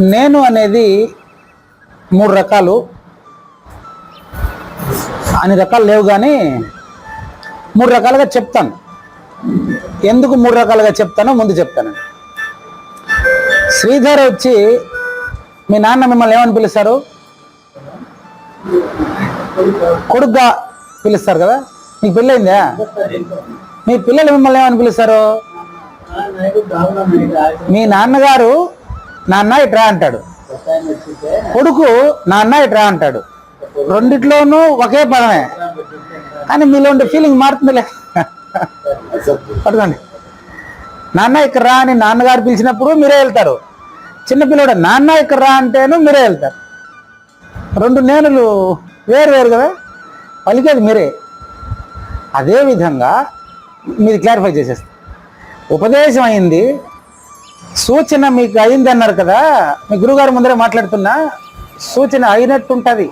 నేను అనేది మూడు రకాలు. అన్ని రకాలు లేవు కానీ మూడు రకాలుగా చెప్తాను. ఎందుకు మూడు రకాలుగా చెప్తానో ముందు చెప్తాను. శ్రీధర్ వచ్చి మీ నాన్న మిమ్మల్ని ఏమని పిలుస్తారు? కొడుగ్గా పిలుస్తారు కదా? మీకు పెళ్ళైందా మీ పిల్లలు మిమ్మల్ని ఏమని పిలుస్తారు? మీ నాన్నగారు నాన్న ఇట్రా అంటాడు. కొడుకు నాన్న ఇట్రా అంటాడు. రెండిట్లోనూ ఒకే పదమే. కానీ మీలో ఉండే ఫీలింగ్ మారుతుందిలే. పట్టుకోండి. నాన్న ఇక్కడ రా అని నాన్నగారు పిలిచినప్పుడు మీరే వెళ్తారు. చిన్నపిల్లడు నాన్న ఇక్కడ రా అంటేను మీరే వెళ్తారు. రెండు నేనులు వేరు వేరు కదా? పలికేది మీరే. అదే విధంగా మీరు క్లారిఫై చేసేస్తారు ఉపదేశం అయింది సూచన మీకు అయింది అన్నారు కదా మీ గురుగారు ముందరే మాట్లాడుతున్నా సూచన అయినట్టుంటుంది.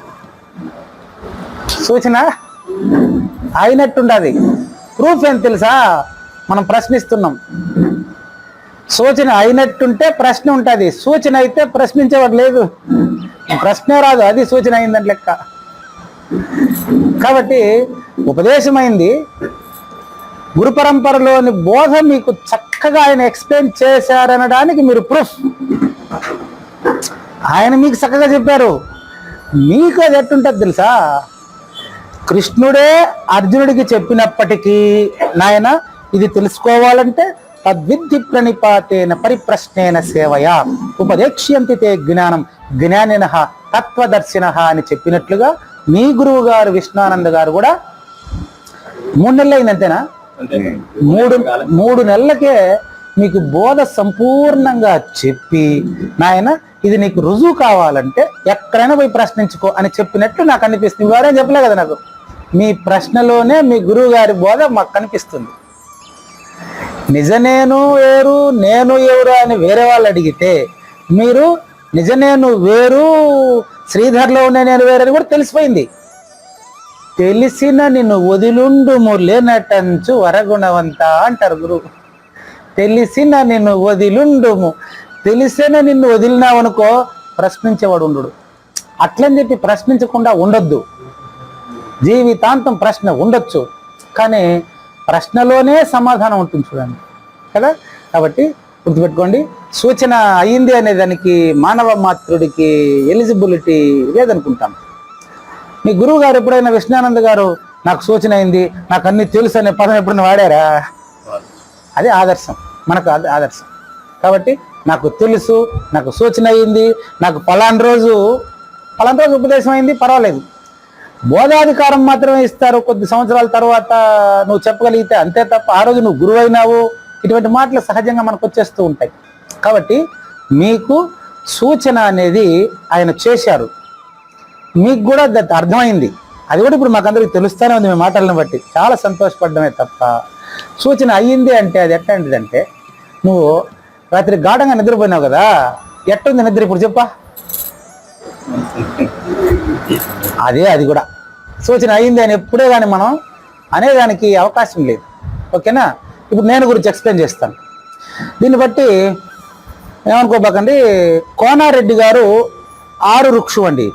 సూచన అయినట్టుండది ప్రూఫ్ ఏం తెలుసా? మనం ప్రశ్నిస్తున్నాం. సూచన అయినట్టుంటే ప్రశ్న ఉంటుంది. సూచన అయితే ప్రశ్నించేవాడు లేదు. ప్రశ్నే రాదు అది సూచన అయిందని లెక్క. కాబట్టి ఉపదేశమైంది గురు పరంపరలోని బోధ మీకు చక్కగా ఆయన ఎక్స్ప్లెయిన్ చేశారనడానికి మీరు ప్రూఫ్ ఆయన మీకు చక్కగా చెప్పారు. మీకు అది ఎట్టుంటుంది తెలుసా? కృష్ణుడే అర్జునుడికి చెప్పినప్పటికీ నాయన ఇది తెలుసుకోవాలంటే తద్విద్ధి ప్రణిపాతేన పరిప్రశ్నేన సేవయా ఉపదేక్ష్యంతితే జ్ఞానం జ్ఞానిన తత్వదర్శిన అని చెప్పినట్లుగా మీ గురువు గారు విష్ణానంద గారు కూడా మూడు నెలలు అయింది అంతేనా? మూడు మూడు నెలలకే మీకు బోధ సంపూర్ణంగా చెప్పి నాయన ఇది నీకు రుజువు కావాలంటే ఎక్కడైనా పోయి ప్రశ్నించుకో అని చెప్పినట్లు నాకు అనిపిస్తుంది. వారేం చెప్పలే కదా నాకు? మీ ప్రశ్నలోనే మీ గురువు గారి బోధ మాకు కనిపిస్తుంది నిజ నేను వేరు నేను ఎవరు అని వేరే వాళ్ళు అడిగితే మీరు నిజ నేను వేరు శ్రీధర్లో ఉన్న నేను వేరు అని కూడా తెలిసిపోయింది. తెలిసిన నిన్ను వదిలుండుము లేనటంచు వరగుణవంత అంటారు గురువు తెలిసిన నిన్ను వదిలుండుము తెలిసిన నిన్ను వదిలినావనుకో ప్రశ్నించేవాడు ఉండడు అట్లని చెప్పి ప్రశ్నించకుండా ఉండొద్దు. జీవితాంతం ప్రశ్న ఉండొచ్చు. కానీ ప్రశ్నలోనే సమాధానం ఉంటుంది చూడండి. కదా? కాబట్టి గుర్తుపెట్టుకోండి. సూచన అయింది అనే దానికి మానవ మాతృడికి ఎలిజిబిలిటీ లేదనుకుంటాను మీ గురువు గారు ఎప్పుడైనా విష్ణానంద గారు నాకు సూచన అయింది నాకు అన్ని తెలుసు అనే పదం ఎప్పుడైనా వాడారా? అది ఆదర్శం మనకు అది ఆదర్శం. కాబట్టి నాకు తెలుసు నాకు సూచన అయింది నాకు పలానా రోజు పలానా రోజు ఉపదేశం అయింది పర్వాలేదు. బోధాధికారం మాత్రమే ఇస్తారు కొద్ది సంవత్సరాల తర్వాత నువ్వు చెప్పగలిగితే అంతే తప్ప ఆ రోజు నువ్వు గురువైనావు ఇటువంటి మాటలు సహజంగా మనకు వచ్చేస్తూ ఉంటాయి. కాబట్టి మీకు సూచన అనేది ఆయన చేశారు. మీకు కూడా అర్థమైంది. అది కూడా ఇప్పుడు మాకందరికి తెలుస్తూనే ఉంది మీ మాటలను బట్టి. చాలా సంతోషపడ్డమే తప్ప సూచన అయ్యింది అంటే అది ఎట్లాంటిదంటే నువ్వు రాత్రి గాఢంగా నిద్రపోయినావు కదా ఎట్టుంది నిద్ర ఇప్పుడు చెప్పా. అదే అది కూడా. సూచన అయింది అని ఎప్పుడే కానీ మనం అనేదానికి అవకాశం లేదు. ఓకేనా? ఇప్పుడు నేను గురించి ఎక్స్ప్లెయిన్ చేస్తాను. దీన్ని బట్టి ఏమనుకోబాకండి కోనారెడ్డి గారు ఆరు రుక్షు అండి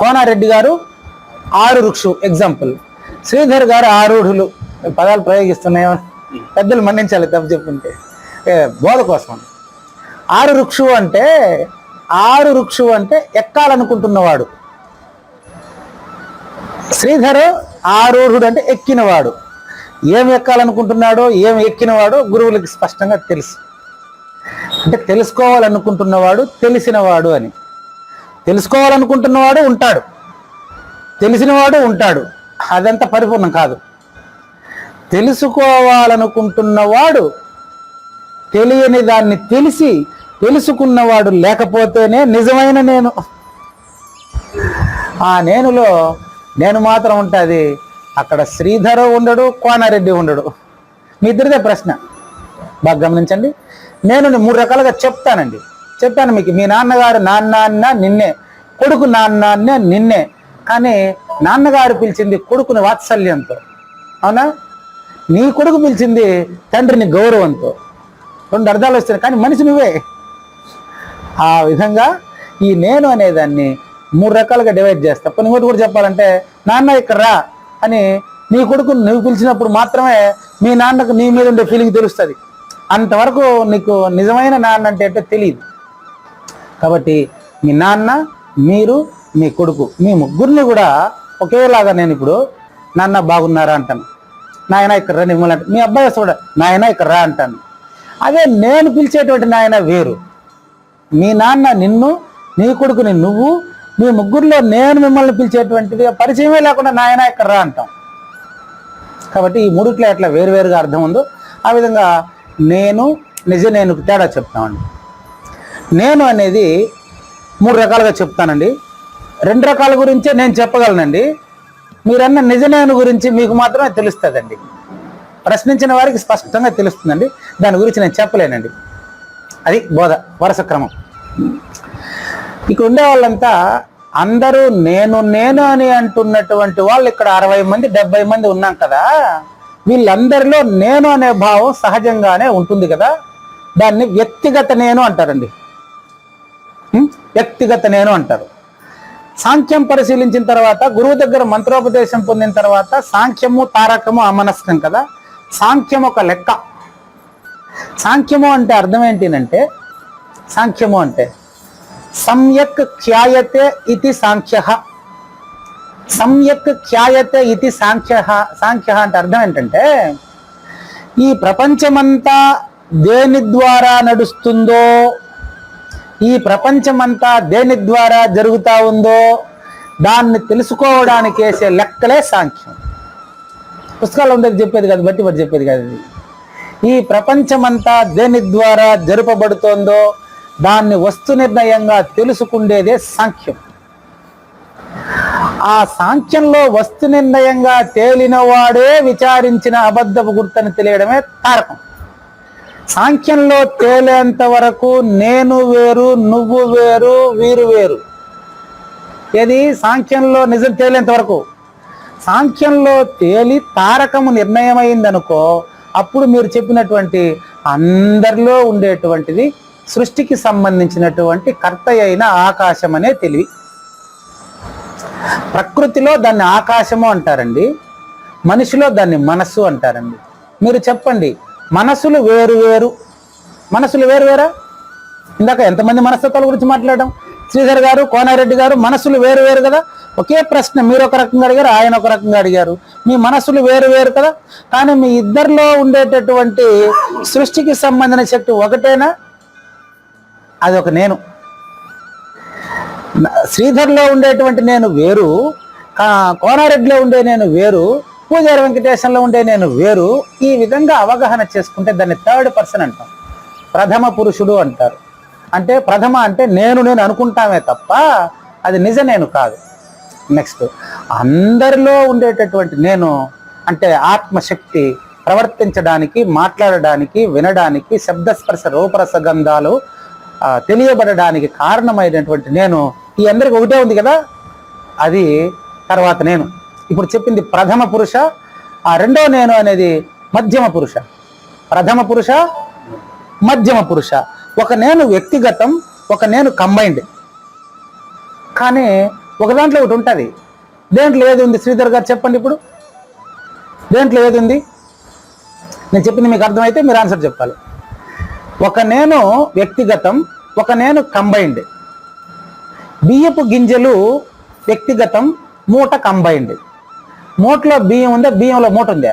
కోనారెడ్డి గారు ఆరు రుక్షు ఎగ్జాంపుల్ శ్రీధర్ గారు ఆరుడులు పదాలు ప్రయోగిస్తున్నాయో. పెద్దలు మన్నించాలి తప్పు చెప్పుంటే ఏ, బోధ కోసం. ఆరు రుక్షు అంటే ఆరు రుక్షు అంటే ఎక్కాలనుకుంటున్నవాడు. శ్రీధర్ ఆరూఢుడు అంటే ఎక్కినవాడు. ఏం ఎక్కాలనుకుంటున్నాడో ఏం ఎక్కినవాడో గురువులకి స్పష్టంగా తెలుసు. అంటే తెలుసుకోవాలనుకుంటున్నవాడు తెలిసినవాడు అని. తెలుసుకోవాలనుకుంటున్నవాడు ఉంటాడు. తెలిసినవాడు ఉంటాడు. అదంతా పరిపూర్ణం కాదు. తెలుసుకోవాలనుకుంటున్నవాడు తెలియని దాన్ని తెలిసి తెలుసుకున్నవాడు లేకపోతేనే నిజమైన నేను. ఆ నేనులో నేను మాత్రం ఉంటుంది అక్కడ శ్రీధర ఉండడు కోనారెడ్డి ఉండడు. మీ ఇద్దరిదే ప్రశ్న. బాగా గమనించండి. నేను మూడు రకాలుగా చెప్తానండి. చెప్పాను మీకు మీ నాన్నగారు నాన్న అన్న నిన్నే కొడుకు నాన్న అన్న నిన్నే. కానీ నాన్నగారు పిలిచింది కొడుకుని వాత్సల్యంతో. అవునా? నీ కొడుకు పిలిచింది తండ్రిని గౌరవంతో. రెండు అర్థాలు వస్తున్నాయి కానీ మనిషి నువ్వే. ఆ విధంగా ఈ నేను అనేదాన్ని మూడు రకాలుగా డివైడ్ చేస్తా. కొన్ని ఇంకోటి కూడా చెప్పాలంటే నాన్న ఇక్కడ రా అని నీ కొడుకు నువ్వు పిలిచినప్పుడు మాత్రమే మీ నాన్నకు నీ మీద ఉండే ఫీలింగ్ తెలుస్తుంది. అంతవరకు నీకు నిజమైన నాన్న అంటే ఏంటో తెలియదు. కాబట్టి మీ నాన్న మీరు మీ కొడుకు మీ ముగ్గురిని కూడా ఒకేలాగా నేను ఇప్పుడు నాన్న బాగున్నారా అంటాను. నాయన ఇక్కడ రా మిమ్మల్ని అంటే మీ అబ్బాయి వస్తాడు నాయన ఇక్కడ రా అంటాను. అదే నేను పిలిచేటువంటి నాయన వేరు. మీ నాన్న నిన్ను నీ కొడుకుని నువ్వు మీ ముగ్గురిలో నేను మిమ్మల్ని పిలిచేటువంటిది పరిచయమే లేకుండా నాయన ఇక్కడ రా అంటాం. కాబట్టి ఈ మూడిట్లో ఎట్లా వేరువేరుగా అర్థం ఉందో ఆ విధంగా నేను నిజ నేను తేడా చెప్తామండి. నేను అనేది మూడు రకాలుగా చెప్తానండి. రెండు రకాల గురించే నేను చెప్పగలనండి. మీరన్న నిజ నేను గురించి మీకు మాత్రమే తెలుస్తుందండి. ప్రశ్నించిన వారికి స్పష్టంగా తెలుస్తుందండి. దాని గురించి నేను చెప్పలేనండి. అది బోధ వరుస క్రమం. ఇక్కడ ఉండే వాళ్ళంతా అందరూ నేను నేను అని అంటున్నటువంటి వాళ్ళు ఇక్కడ అరవై మంది డెబ్బై మంది ఉన్నాం కదా. వీళ్ళందరిలో నేను అనే భావం సహజంగానే ఉంటుంది కదా. దాన్ని వ్యక్తిగత నేను అంటారండి. వ్యక్తిగత నేను అంటారు. సాంఖ్యం పరిశీలించిన తర్వాత గురువు దగ్గర మంత్రోపదేశం పొందిన తర్వాత సాంఖ్యము తారకము అమనస్కం కదా? సాంఖ్యం ఒక లెక్క. సాంఖ్యము అంటే అర్థం ఏంటినంటే సాంఖ్యము అంటే సమ్యక్ ఖ్యాయతే ఇది సాంఖ్య. సమ్యక్ ఖ్యాయతే ఇది సాంఖ్య. సాంఖ్య అంటే అర్థం ఏంటంటే ఈ ప్రపంచమంతా దేని ద్వారా నడుస్తుందో ఈ ప్రపంచమంతా దేని ద్వారా జరుగుతా ఉందో దాన్ని తెలుసుకోవడానికి వేసే లెక్కలే సాంఖ్యం. పుస్తకాలు ఉండేది చెప్పేది కాదు బట్టి బట్టి చెప్పేది కాదు ఇది. ఈ ప్రపంచమంతా దేని ద్వారా జరుపబడుతోందో దాన్ని వస్తు నిర్ణయంగా తెలుసుకుండేదే సాంఖ్యం. ఆ సాంఖ్యంలో వస్తు నిర్ణయంగా తేలినవాడే విచారించిన అబద్ధపు గుర్తని తెలియడమే తారకం. సాంఖ్యంలో తేలేంత వరకు నేను వేరు నువ్వు వేరు వీరు వేరు. ఏది? సాంఖ్యంలో నిజం తేలేంత వరకు. సాంఖ్యంలో తేలి తారకము నిర్ణయమైందనుకో అప్పుడు మీరు చెప్పినటువంటి అందరిలో ఉండేటువంటిది సృష్టికి సంబంధించినటువంటి కర్త అయిన ఆకాశం అనే తెలివి. ప్రకృతిలో దాన్ని ఆకాశము అంటారండి. మనిషిలో దాన్ని మనస్సు అంటారండి. మీరు చెప్పండి మనసులు వేరు వేరు. మనసులు వేరు వేరా? ఇందాక ఎంతమంది మనస్తత్వాల గురించి మాట్లాడడం? శ్రీధర్ గారు కోనారెడ్డి గారు మనసులు వేరు వేరు కదా? ఒకే ప్రశ్న మీరు ఒక రకంగా అడిగారు ఆయన ఒక రకంగా అడిగారు. మీ మనసులు వేరు వేరు కదా? కానీ మీ ఇద్దరిలో ఉండేటటువంటి సృష్టికి సంబంధించిన శక్తి ఒకటేనా? అది ఒక నేను. శ్రీధర్లో ఉండేటువంటి నేను వేరు కోనారెడ్డిలో ఉండే నేను వేరు. పూజారి వెంకటేశంలో ఉండే నేను వేరు ఈ విధంగా అవగాహన చేసుకుంటే దాన్ని థర్డ్ పర్సన్ అంటాం. ప్రథమ పురుషుడు అంటారు. అంటే ప్రథమ అంటే నేను నేను అనుకుంటామే తప్ప అది నిజ నేను కాదు. నెక్స్ట్ అందరిలో ఉండేటటువంటి నేను అంటే ఆత్మశక్తి ప్రవర్తించడానికి మాట్లాడడానికి వినడానికి శబ్దస్పర్శ రూపరస గంధాలు తెలియబడడానికి కారణమైనటువంటి నేను ఈ అందరికి ఒకటే ఉంది కదా? అది తర్వాత నేను. ఇప్పుడు చెప్పింది ప్రథమ పురుష ఆ రెండో నేను అనేది మధ్యమ పురుష. ప్రథమ పురుష మధ్యమ పురుష. ఒక నేను వ్యక్తిగతం ఒక నేను కంబైన్డ్ కానీ ఒక దాంట్లో ఒకటి ఉంటుంది. దేంట్లో ఏది ఉంది? శ్రీధర్ గారు చెప్పండి ఇప్పుడు. దేంట్లో ఏది ఉంది? నేను చెప్పింది మీకు అర్థమైతే మీరు ఆన్సర్ చెప్పాలి. ఒక నేను వ్యక్తిగతం ఒక నేను కంబైన్డ్ బియ్యపు గింజలు వ్యక్తిగతం మూట కంబైన్డ్ మూటలో బియ్యం ఉందా? బియ్యంలో మూట ఉందా?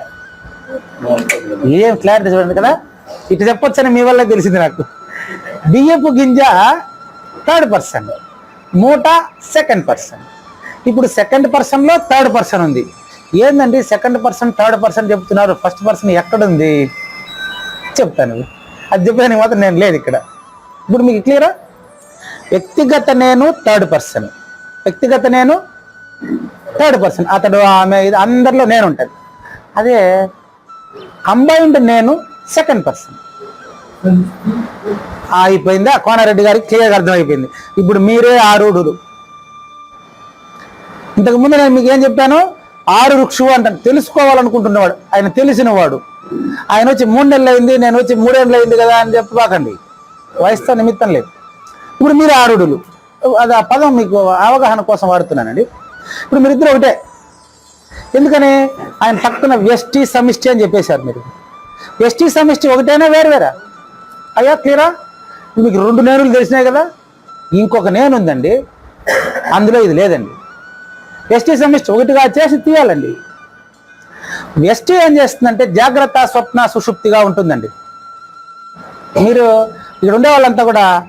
ఏం క్లారిటీ చూడండి కదా. ఇటు చెప్పొచ్చని మీ వల్ల తెలిసింది నాకు. బియ్యపు గింజ థర్డ్ పర్సన్ మూట సెకండ్ పర్సన్ ఇప్పుడు సెకండ్ పర్సన్లో థర్డ్ పర్సన్ ఉంది. ఏందండి సెకండ్ పర్సన్ థర్డ్ పర్సన్ చెప్తున్నారు? ఫస్ట్ పర్సన్ ఎక్కడుంది? చెప్తాను. అది చెప్పడానికి మాత్రం నేను లేదు ఇక్కడ. ఇప్పుడు మీకు క్లియరా వ్యక్తిగత నేను థర్డ్ పర్సన్ వ్యక్తిగత నేను థర్డ్ పర్సన్ అతడు ఆమె ఇది అందరిలో నేను ఉంటుంది అదే కంబైన్డ్ నేను సెకండ్ పర్సన్ అయిపోయిందా? కోనారెడ్డి గారికి క్లియర్గా అర్థమైపోయింది. ఇప్పుడు మీరే ఆరుడు ఇంతకు ముందు నేను మీకు ఏం చెప్పాను? ఆరు వృక్షువు అంటాను తెలుసుకోవాలనుకుంటున్నవాడు. ఆయన తెలిసినవాడు. ఆయన వచ్చి మూడు నెలలు అయింది నేను వచ్చి మూడేళ్ళు అయింది కదా అని చెప్పబాకండి వయసుతో నిమిత్తం లేదు. ఇప్పుడు మీరు ఆరుడులు అది ఆ పదం మీకు అవగాహన కోసం వాడుతున్నానండి. ఇప్పుడు మీరిద్దరు ఒకటే. ఎందుకని? ఆయన పక్కన వ్యష్టి సమిష్టి అని చెప్పేశారు మీరు. వ్యష్టి సమిష్టి ఒకటేనా వేరు వేరా? అయ్యా క్లియరా? మీకు రెండు నేనులు తెలిసినాయి కదా? ఇంకొక నేను ఉందండి. అందులో ఇది లేదండి. ఎస్టీ సమిష్టి ఒకటిగా చేసి తీయాలండి. ఎస్టీ ఏం చేస్తుందంటే జాగ్రత్త స్వప్న సుషుప్తిగా ఉంటుందండి. మీరు ఇక్కడ ఉండే వాళ్ళంతా కూడా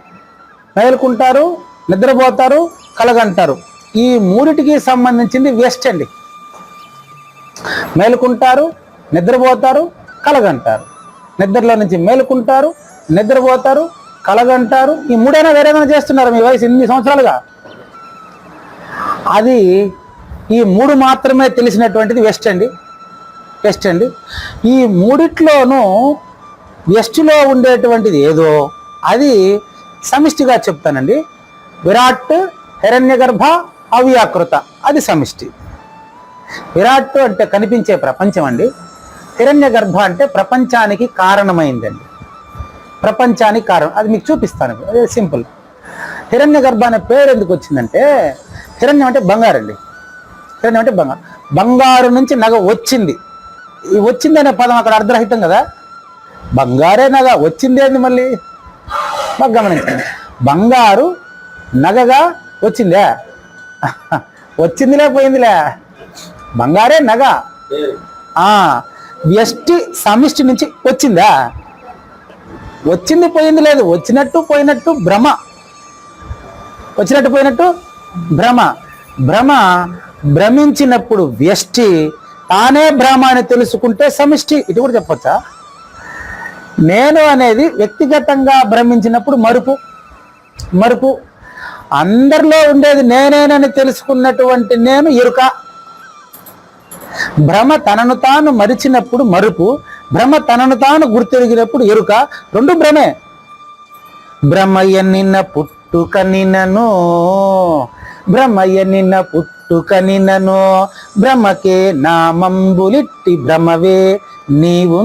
మేలుకుంటారు నిద్రపోతారు కలగంటారు. ఈ మూడిటికి సంబంధించింది వెస్ట్ అండి. మేలుకుంటారు నిద్రపోతారు కలగంటారు. నిద్రలో నుంచి మేలుకుంటారు నిద్రపోతారు కలగంటారు. ఈ మూడైనా వేరేమైనా చేస్తున్నారు మీ వయసు ఎన్ని సంవత్సరాలుగా? అది ఈ మూడు మాత్రమే తెలిసినటువంటిది వెస్ట్ అండి. వెస్ట్ అండి. ఈ మూడిట్లోనూ వెస్ట్లో ఉండేటువంటిది ఏదో అది సమిష్టిగా చెప్తానండి. విరాట్ హిరణ్యగర్భ అవ్యాకృత. అది సమిష్టి. విరాట్ అంటే కనిపించే ప్రపంచం అండి. హిరణ్యగర్భ అంటే ప్రపంచానికి కారణమైందండి. ప్రపంచానికి కారణం. అది మీకు చూపిస్తాను. అదే సింపుల్. హిరణ్య గర్భ అనే పేరు ఎందుకు వచ్చిందంటే హిరణ్యం అంటే బంగారు అండి. హిరణ్యం అంటే బంగారు. బంగారు నుంచి నగ వచ్చింది. ఈ వచ్చింది అనే పదం అక్కడ అర్ధరహితం కదా? బంగారే నగ. వచ్చింది ఏంది మళ్ళీ? బాగా గమనించండి. బంగారు నగగా వచ్చిందే? వచ్చిందిలే పోయిందిలే. బంగారే నగ. వ్యష్టి సమిష్టి నుంచి వచ్చిందా? వచ్చింది పోయింది లేదు. వచ్చినట్టు పోయినట్టు భ్రమ. వచ్చినట్టు పోయినట్టు భ్రమ. భ్రమ భ్రమించినప్పుడు వ్యష్టి తానే భ్రమ అని తెలుసుకుంటే సమిష్టి. ఇది కూడా చెప్పొచ్చా? నేను అనేది వ్యక్తిగతంగా భ్రమించినప్పుడు మరుపు. మరుపు. అందరిలో ఉండేది నేనేనని తెలుసుకున్నటువంటి నేను ఎరుక భ్రమ తనను తాను మరిచినప్పుడు మరుపు భ్రమ తనను తాను గుర్తెరిగినప్పుడు ఎరుక. రెండు భ్రమే. భ్రమయ్య నిన్న పుట్టుక నిన్నను భ్రమయ్య నిన్న పుట్టుక నిన్నను భ్రమకే నామంబులిట్టి భ్రమవే నీవు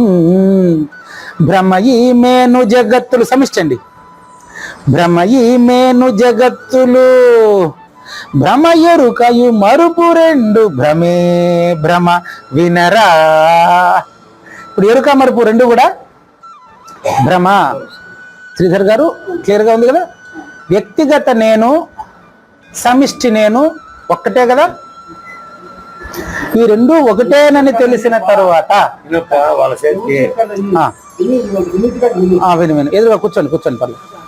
భ్రమయి మేను జగత్తులు సమిష్టండి భ్రమయి మేను జగత్తులు భ్రమ ఎరుకయు మరుపు రెండు భ్రమే భ్రమ వినరా. ఇప్పుడు ఎరుక మరుపు రెండు కూడా భ్రమ. శ్రీధర్ గారు క్లియర్గా ఉంది కదా? వ్యక్తిగత నేను సమిష్టి నేను ఒక్కటే కదా? ఈ రెండు ఒకటేనని తెలిసిన తరువాత విను విను. ఎదురుగా కూర్చోండి కూర్చోండి పర్లేదు.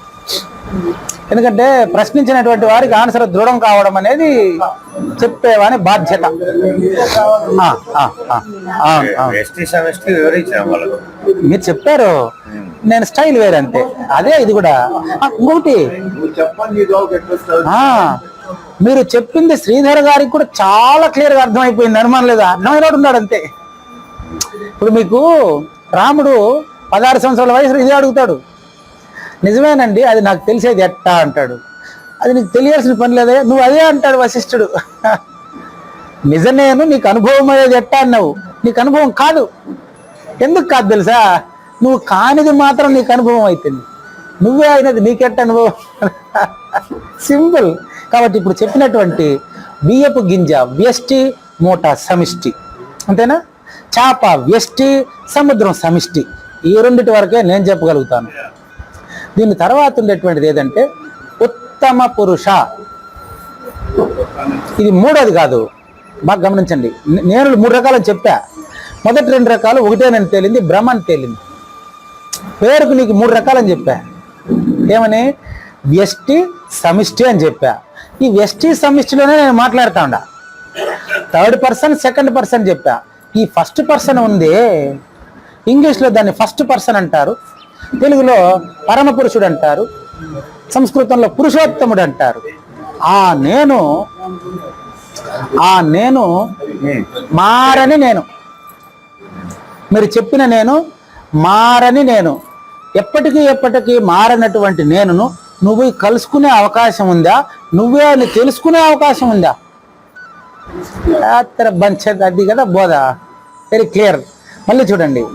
ఎందుకంటే ప్రశ్నించినటువంటి వారికి ఆన్సర్ దృఢం కావడం అనేది చెప్పేవాని బాధ్యత. మీరు చెప్పారు. నేను స్టైల్ వేరే అంతే. అదే ఇది కూడా. ఇంకొకటి. మీరు చెప్పింది శ్రీధర్ గారికి కూడా చాలా క్లియర్గా అర్థమైపోయింది. అనుమానం లేదా? అర్థమైనట్టు ఉన్నాడు అంతే. ఇప్పుడు మీకు రాముడు పదహారు సంవత్సరాల వయసులో ఇదే అడుగుతాడు. నిజమేనండి అది నాకు తెలిసేది ఎట్టా అంటాడు. అది నీకు తెలియాల్సిన పని లేదే నువ్వు అదే అంటాడు వశిష్ఠుడు. నిజమేను నీకు అనుభవం అయ్యేది ఎట్టా అన్నావు? నీకు అనుభవం కాదు. ఎందుకు కాదు తెలుసా? నువ్వు కానిది మాత్రం నీకు అనుభవం అవుతుంది నువ్వే అయినది నీకెట్ట అనుభవం? సింపుల్ కాబట్టి ఇప్పుడు చెప్పినటువంటి బియ్యపు గింజ వ్యష్టి మూట సమిష్టి. అంతేనా? చేప వ్యష్టి సముద్రం సమిష్టి. ఈ రెండిటి వరకే నేను చెప్పగలుగుతాను. దీని తర్వాత ఉండేటువంటిది ఏదంటే ఉత్తమ పురుష. ఇది మూడోది కాదు. బాగా గమనించండి. నేను మూడు రకాలని చెప్పా. మొదటి రెండు రకాలు ఒకటేనని తేలింది బ్రహ్మ అని తేలింది. పేరుకు నీకు మూడు రకాలని చెప్పా. ఏమని? వ్యష్టి సమిష్టి అని చెప్పా. ఈ వ్యష్టి సమిష్టిలోనే నేను మాట్లాడుతా ఉండా. థర్డ్ పర్సన్ సెకండ్ పర్సన్ చెప్పా. ఈ ఫస్ట్ పర్సన్ ఉంది ఇంగ్లీష్లో దాన్ని ఫస్ట్ పర్సన్ అంటారు. తెలుగులో పరమ పురుషుడు అంటారు సంస్కృతంలో పురుషోత్తముడు అంటారు. ఆ నేను ఆ నేను మారని నేను. మీరు చెప్పిన నేను మారని నేను. ఎప్పటికీ ఎప్పటికీ మారనటువంటి నేనును నువ్వు కలుసుకునే అవకాశం ఉందా? నువ్వే అని తెలుసుకునే అవకాశం ఉందా? బంచ్ అది కదా బోధ. వెరీ క్లియర్ మళ్ళీ చూడండి.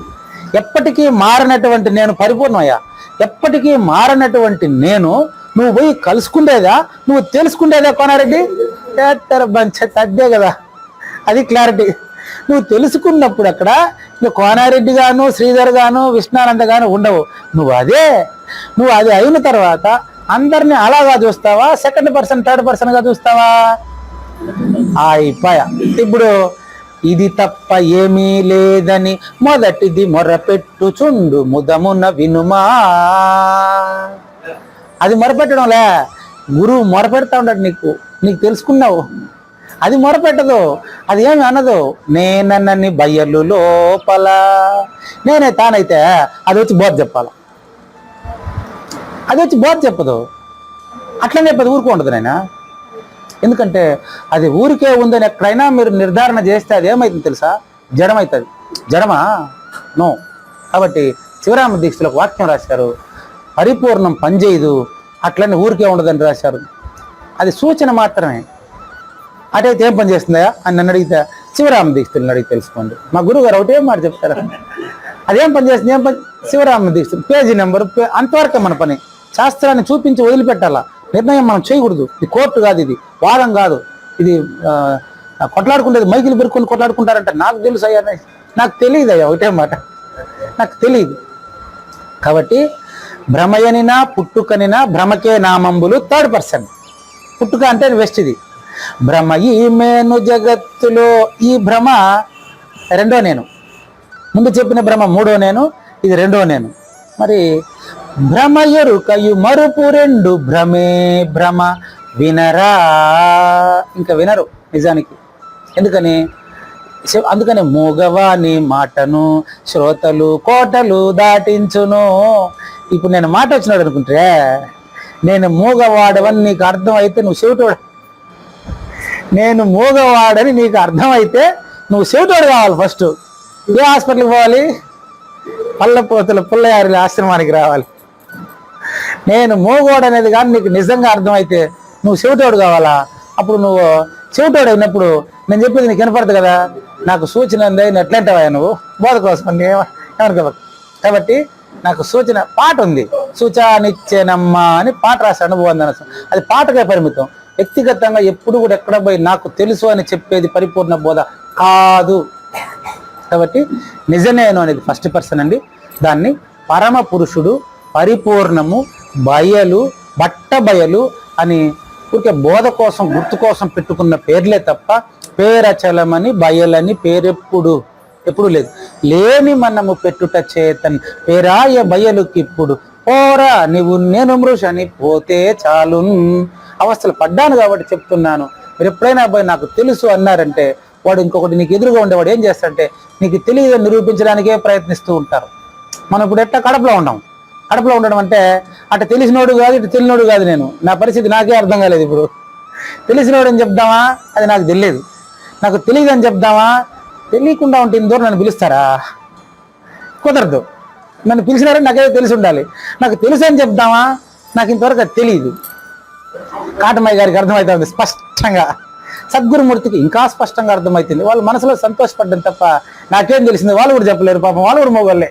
ఎప్పటికీ మారనటువంటి నేను పరిపూర్ణమయ్యా. ఎప్పటికీ మారనటువంటి నేను నువ్వు పోయి కలుసుకుండేదా? నువ్వు తెలుసుకుండేదా కోనారెడ్డి? చేస్తారు బంచ అదే కదా. అది క్లారిటీ నువ్వు తెలుసుకున్నప్పుడు అక్కడ నువ్వు కోనారెడ్డి గాను శ్రీధర్ గాను విష్ణానంద గాను ఉండవు. నువ్వు అదే. నువ్వు అది అయిన తర్వాత అందరిని అలాగా చూస్తావా? సెకండ్ పర్సన్ థర్డ్ పర్సన్గా చూస్తావా? అయిపోయా. ఇప్పుడు ఇది తప్ప ఏమీ లేదని మొదటిది మొరపెట్టుచుండు ముదమున వినుమా. అది మొరపెట్టడంలే. గురువు మొరపెడతా ఉంటాడు నీకు. నీకు తెలుసుకున్నావు. అది మొరపెట్టదు. అది ఏమి అనదు. నేనన్నని బయ్యలు లోపల. నేనే తానైతే అది వచ్చి బోధ చెప్పాల. అది వచ్చి బోధ చెప్పదు. అట్లనే చెప్పదు ఊరుకుంటుంది నేనా నాయనా. ఎందుకంటే అది ఊరికే ఉందని ఎక్కడైనా మీరు నిర్ధారణ చేస్తే అది ఏమైతుంది తెలుసా? జడమవుతుంది. జడమా? నో. కాబట్టి శివరామ దీక్షలకు వాక్యం రాశారు. పరిపూర్ణం పనిచేయదు అట్లనే ఊరికే ఉండదని రాశారు. అది సూచన మాత్రమే. అటైతే ఏం పని చేస్తుందా? అని నన్ను అడిగితే శివరామ దీక్షలను అడిగి తెలుసుకోండి. మా గురువు గారు ఏం మాట చెప్తారు. అదేం పని చేస్తుంది? ఏం పని? శివరామ దీక్ష పేజీ నెంబర్ అంతవరకే మన పని. శాస్త్రాన్ని చూపించి వదిలిపెట్టాలా? నిర్ణయం మనం చేయకూడదు. ఇది కోర్టు కాదు ఇది. వాదం కాదు. ఇది ఆ, మైకిల్ మైకిలు పెరుకొని కొట్లాడుకుంటారంట. నాకు తెలుసు అయ్యా నాకు తెలియదు అయ్యా ఒకటే మాట. నాకు తెలియదు. కాబట్టి భ్రమయనినా పుట్టుకనినా భ్రమకే నామంబులు థర్డ్ పర్సన్ పుట్టుక అంటే వెస్ట్ ఇది. భ్రమ ఈ మేను జగత్తులో ఈ భ్రమ రెండో నేను. ముందు చెప్పిన భ్రమ మూడో నేను ఇది రెండో నేను. మరి భ్రమ ఎరుకయు మరుపు రెండు భ్రమే భ్రమ వినరా. ఇంకా వినరు నిజానికి. ఎందుకని? శివ- అందుకని మూగవాని మాటను శ్రోతలు కోటలు దాటించును. ఇప్పుడు నేను మాట వచ్చినాడు అనుకుంటే నేను మూగవాడవని నీకు అర్థం అయితే నువ్వు చెవిటోడు నేను మూగవాడని నీకు అర్థమైతే నువ్వు చెవిటోడు కావాలి ఫస్ట్. ఏ హాస్పిటల్కి పోవాలి? పల్లపోతుల పుల్లయారుల ఆశ్రమానికి రావాలి. నేను మోగోడు అనేది కానీ నీకు నిజంగా అర్థమైతే నువ్వు చెవిటోడు కావాలా? అప్పుడు నువ్వు చెవిటోడు అయినప్పుడు నేను చెప్పేది నీకు వినపడదు కదా? నాకు సూచన ఉంది ఎట్లాంటివా నువ్వు? బోధ కోసం కాబట్టి నాకు సూచన పాట ఉంది. సూచానిచ్చేనమ్మ అని పాట రాసి అనుభవం అది పాటకే పరిమితం. వ్యక్తిగతంగా ఎప్పుడు కూడా ఎక్కడ పోయి నాకు తెలుసు అని చెప్పేది పరిపూర్ణ బోధ కాదు. కాబట్టి నిజ నేను అనేది ఫస్ట్ పర్సన్ అండి. దాన్ని పరమ పురుషుడు పరిపూర్ణము బయలు బట్ట బయలు అని ఊరికే బోధ కోసం గుర్తు కోసం పెట్టుకున్న పేర్లే తప్ప పేరచలమని బయలని పేరెప్పుడు ఎప్పుడు లేదు. లేని మనము పెట్టుట చేతన్ పేరాయ బయలుకిప్పుడు పోరా నీవు నేను మృషని పోతే చాలు అవస్థలు పడ్డాను కాబట్టి చెప్తున్నాను. మీరు ఎప్పుడైనా పోయి నాకు తెలుసు అన్నారంటే వాడు ఇంకొకటి నీకు ఎదురుగా ఉండేవాడు ఏం చేస్తాడంటే నీకు తెలియదని నిరూపించడానికే ప్రయత్నిస్తూ ఉంటారు. మనం ఇప్పుడు ఎట్లా కడపలో ఉన్నాం? కడపలో ఉండడం అంటే అటు తెలిసినోడు కాదు ఇటు తెలియనోడు కాదు నేను. నా పరిస్థితి నాకే అర్థం కాలేదు ఇప్పుడు. తెలిసినోడు అని చెప్దామా? అది నాకు తెలియదు. నాకు తెలియదు అని చెప్దామా? తెలియకుండా ఉంటే ఇంత దూరం నన్ను పిలుస్తారా? కుదరదు. నన్ను పిలిచినారని నాకేదో తెలిసి ఉండాలి. నాకు తెలుసు అని చెప్దామా? నాకు ఇంతవరకు అది తెలియదు కాటమయ్య గారికి అర్థమవుతుంది స్పష్టంగా. సద్గురుమూర్తికి ఇంకా స్పష్టంగా అర్థమవుతుంది వాళ్ళు మనసులో సంతోషపడ్డం తప్ప నాకేం తెలిసింది? వాళ్ళు కూడా చెప్పలేరు పాపం. వాళ్ళు కూడా మోగోళ్ళే.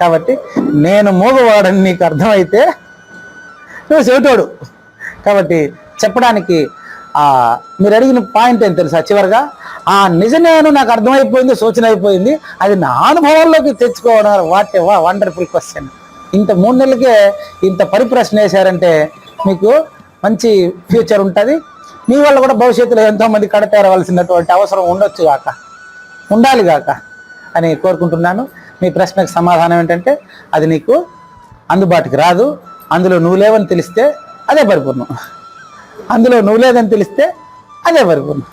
కాబట్టి నేను మోగవాడని నీకు అర్థమైతే నువ్వు చెవిటోడు. కాబట్టి చెప్పడానికి మీరు అడిగిన పాయింట్ ఏం తెలుసా? చివరిగా ఆ నిజ నేను నాకు అర్థమైపోయింది సూచన అయిపోయింది. అది నా అనుభవంలోకి తెచ్చుకోవడం వాట్ వా వండర్ఫుల్ క్వశ్చన్ ఇంత మూడు నెలలకే ఇంత పరిప్రశ్న వేశారంటే మీకు మంచి ఫ్యూచర్ ఉంటుంది. మీ వల్ల కూడా భవిష్యత్తులో ఎంతోమంది కడతేరవలసినటువంటి అవసరం ఉండొచ్చు కాక. ఉండాలి గాక అని కోరుకుంటున్నాను. మీ ప్రశ్నకు సమాధానం ఏంటంటే అది నీకు అందుబాటుకి రాదు. అందులో నువ్వు లేవని తెలిస్తే అదే పరిపూర్ణం. అందులో నువ్వు లేదని తెలిస్తే అదే పరిపూర్ణం.